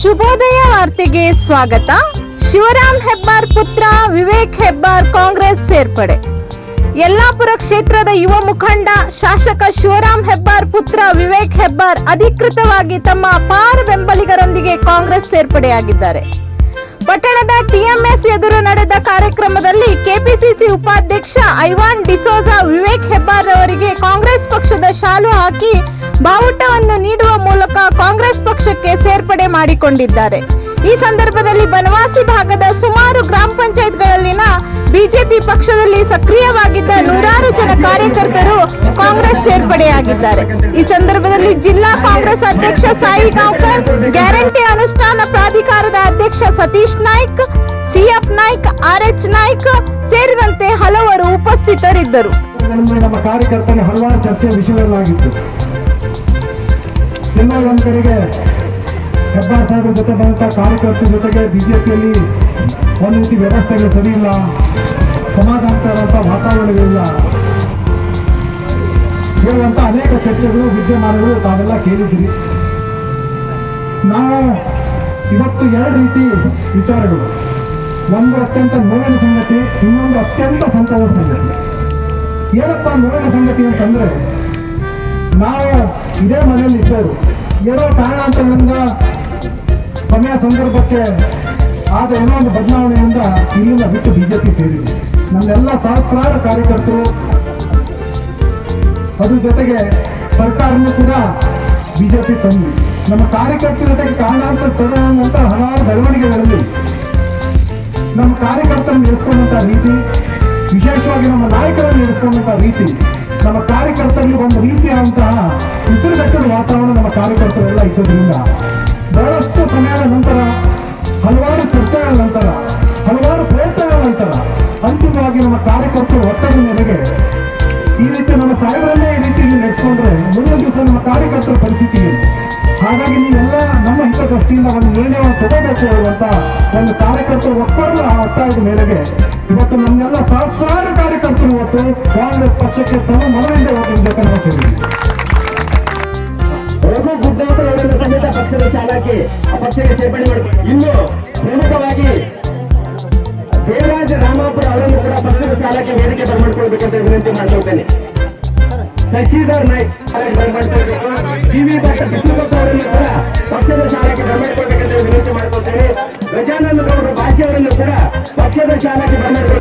ಶುಭೋದಯ ವಾರ್ತೆಗೆ ಸ್ವಾಗತ. ಶಿವರಾಮ್ ಹೆಬ್ಬಾರ್ ಪುತ್ರ ವಿವೇಕ್ ಹೆಬ್ಬಾರ್ ಕಾಂಗ್ರೆಸ್ ಸೇರ್ಪಡೆ. ಯಲ್ಲಾಪುರ ಕ್ಷೇತ್ರದ ಯುವ ಮುಖಂಡ ಶಾಸಕ ಶಿವರಾಮ್ ಹೆಬ್ಬಾರ್ ಪುತ್ರ ವಿವೇಕ್ ಹೆಬ್ಬಾರ್ ಅಧಿಕೃತವಾಗಿ ತಮ್ಮ ಅಪಾರ ಬೆಂಬಲಿಗರೊಂದಿಗೆ ಕಾಂಗ್ರೆಸ್ ಸೇರ್ಪಡೆಯಾಗಿದ್ದಾರೆ. ಪಟ್ಟಣದ ಟಿಎಂಎಸ್ ಎದುರು ನಡೆದ ಕಾರ್ಯಕ್ರಮದಲ್ಲಿ ಕೆಪಿಸಿಸಿ ಉಪಾಧ್ಯಕ್ಷ ಐವಾನ್ ಡಿಸೋಜಾ ವಿವೇಕ್ ಹೆಬ್ಬಾರ್ ಅವರಿಗೆ ಕಾಂಗ್ರೆಸ್ ಪಕ್ಷದ ಶಾಲು ಹಾಕಿ ಬಾವುಟವನ್ನು ನೀಡುವ ಕಾಂಗ್ರೆಸ್ ಪಕ್ಷಕ್ಕೆ ಸೇರ್ಪಡೆ ಮಾಡಿಕೊಂಡಿದ್ದಾರೆ. ಈ ಸಂದರ್ಭದಲ್ಲಿ ಬನವಾಸಿ ಭಾಗದ ಸುಮಾರು ಗ್ರಾಮ ಪಂಚಾಯತ್ಗಳಲ್ಲಿನ ಬಿಜೆಪಿ ಪಕ್ಷದಲ್ಲಿ ಸಕ್ರಿಯವಾಗಿದ್ದ ನೂರಾರು ಜನ ಕಾರ್ಯಕರ್ತರು ಕಾಂಗ್ರೆಸ್ ಸೇರ್ಪಡೆಯಾಗಿದ್ದಾರೆ. ಈ ಸಂದರ್ಭದಲ್ಲಿ ಜಿಲ್ಲಾ ಕಾಂಗ್ರೆಸ್ ಅಧ್ಯಕ್ಷ ಸಾಯಿ ಗಾಂವ್ಕರ್, ಗ್ಯಾರಂಟಿ ಅನುಷ್ಠಾನ ಪ್ರಾಧಿಕಾರದ ಅಧ್ಯಕ್ಷ Satish Naik, CF Naik R H Naik ಸೇರಿದಂತೆ ಹಲವರು ಉಪಸ್ಥಿತರಿದ್ದರು. ನಮ್ಮ ಕಾರ್ಯಕರ್ತನ ಹಲವಾರು ಚರ್ಚೆ ವಿಷಯಗಳಾಗಿತ್ತು. ಎಲ್ಲ ಕಡೆಗೆ ಹೆಬ್ಬಾರ್ ಸಾಹೇಬ್ರ ಜೊತೆ ಬಂದಂಥ ಕಾರ್ಯಕರ್ತರ ಜೊತೆಗೆ ಬಿಜೆಪಿಯಲ್ಲಿ ಒಂದು ರೀತಿ ವ್ಯವಸ್ಥೆಗಳು ಸರಿ ಇಲ್ಲ. ಸಮಾಧಾನಕರಂಥ ವಾತಾವರಣಗಳಿಲ್ಲ ಹೇಳುವಂಥ ಅನೇಕ ಚರ್ಚೆಗಳು, ವಿದ್ಯಮಾನಗಳು ತಾವೆಲ್ಲ ಕೇಳಿದ್ದೀರಿ. ನಾವು ಇವತ್ತು ಎರಡು ರೀತಿ ವಿಚಾರಗಳು. ಒಂದು ಅತ್ಯಂತ ನೋವಿನ ಸಂಗತಿ, ಇನ್ನೊಂದು ಅತ್ಯಂತ ಸಂತೋಷ ಸಂಗತಿ. ಏನಪ್ಪ ನೋವಿನ ಸಂಗತಿ ಅಂತಂದ್ರೆ ನಾವು ಇದೇ ಮನೆಯಲ್ಲಿ ಇದ್ದೇವೆ ಏನೋ ಕಾರಣಾಂತರದಿಂದ ಸಮಯ ಸಂದರ್ಭಕ್ಕೆ ಆದ ಏನೋ ಒಂದು ಬದಲಾವಣೆಯಿಂದ ಇಲ್ಲಿಂದ ಬಿಟ್ಟು ಬಿಜೆಪಿ ಸೇರಿದೆ. ನಮ್ಮೆಲ್ಲ ಸಹಸ್ರಾರು ಕಾರ್ಯಕರ್ತರು ಅದ್ರ ಜೊತೆಗೆ ಸರ್ಕಾರನೂ ಕೂಡ ಬಿಜೆಪಿ ತಂದು. ನಮ್ಮ ಕಾರ್ಯಕರ್ತರ ಜೊತೆಗೆ ಕಾರಣಾಂತರ ತರುವಂತ ಹಲವಾರು ಬೆಳವಣಿಗೆಗಳಲ್ಲಿ ನಮ್ಮ ಕಾರ್ಯಕರ್ತರನ್ನು ನೆಲೆಸ್ಕೊಂಡಂತಹ ರೀತಿ ವಿಶೇಷವಾಗಿ ನಮ್ಮ ನಾಯಕರನ್ನು ಇರಿಸ್ಕೊಂಡಂತಹ ರೀತಿ, ನಮ್ಮ ಕಾರ್ಯಕರ್ತರಲ್ಲಿ ಒಂದು ರೀತಿಯಾದಂತಹ ಉಸಿರುಗಟ್ಟದ ವಾತಾವರಣ ನಮ್ಮ ಕಾರ್ಯಕರ್ತರೆಲ್ಲ ಇದ್ದದ್ರಿಂದ ಬಹಳಷ್ಟು ಸಮಯದ ನಂತರ, ಹಲವಾರು ಚರ್ಚೆಗಳ ನಂತರ, ಹಲವಾರು ಪ್ರಯತ್ನಗಳ ನಂತರ ಅಂತಿಮವಾಗಿ ನಮ್ಮ ಕಾರ್ಯಕರ್ತರು ಒತ್ತಡ ಮೇರೆಗೆ ಈ ರೀತಿ ನಮ್ಮ ಸಾಹೇಬರನ್ನೇ ಈ ರೀತಿ ನಡೆಸ್ಕೊಂಡ್ರೆ ಮುಂದಿನ ದಿವಸ ನಮ್ಮ ಕಾರ್ಯಕರ್ತರ ಪರಿಸ್ಥಿತಿ ಹಾಗಾಗಿ ನೀವೆಲ್ಲ ನಮ್ಮ ಹಿತದೃಷ್ಟಿಯಿಂದ ಒಂದು ನಿರ್ಣಯವನ್ನು ತಗೋಬೇಕು ಅನ್ನುವಂತ ಒಂದು ಕಾರ್ಯಕರ್ತರು ಒಪ್ಪಂದ ಆ ಒತ್ತಾಯದ ಮೇರೆಗೆ ಇವತ್ತು ನಮ್ಮೆಲ್ಲ ಸಹಸ್ರಾರು ಕಾರ್ಯಕರ್ತರು ಇವತ್ತು ಕಾಂಗ್ರೆಸ್ ಪಕ್ಷಕ್ಕೆ ತಮ್ಮ ಮನವಿಂದ ಇವತ್ತು ಜೊತೆ ಅವರನ್ನು ಸಮೇತ ಪಕ್ಷದ ಶಾಲಾಕ್ಕೆ ಆ ಪಕ್ಷಕ್ಕೆ ಸೇರ್ಪಡೆ ಮಾಡಿ ಇನ್ನು ಪ್ರಮುಖವಾಗಿ ದೇವರಾಜ ರಾಮಾಪುರ ಅವರನ್ನು ಕೂಡ ಪಕ್ಷದ ಶಾಲಾಕ್ಕೆ ವೇದಿಕೆ ಬರಮಾಡ್ಕೊಳ್ಬೇಕಂತ ವಿನಂತಿ ಮಾಡ್ಕೊಳ್ತೇನೆ ಶಶಿಧರ್ ನಾಯ್ಕ್ ಬರಮಾಡ್ಕೊಳ್ಬೇಕು ಟಿ ವಿ ಡಾಕ್ಟರ್ ವಿಷ್ಣುಭಟ್ ಅವರನ್ನು ಕೂಡ ಪಕ್ಷದ ಶಾಲೆಗೆ ಬರಮಾಡ್ಕೊಳ್ಬೇಕಂತ ಗಜಾನಂದ ಗೌಡರು ಭಾಷೆಯವರನ್ನು ಕೂಡ ಪಕ್ಷದ ಶಾಲೆಗೆ ಬರಮಾಡ್ಕೊಳ್ಬೇಕು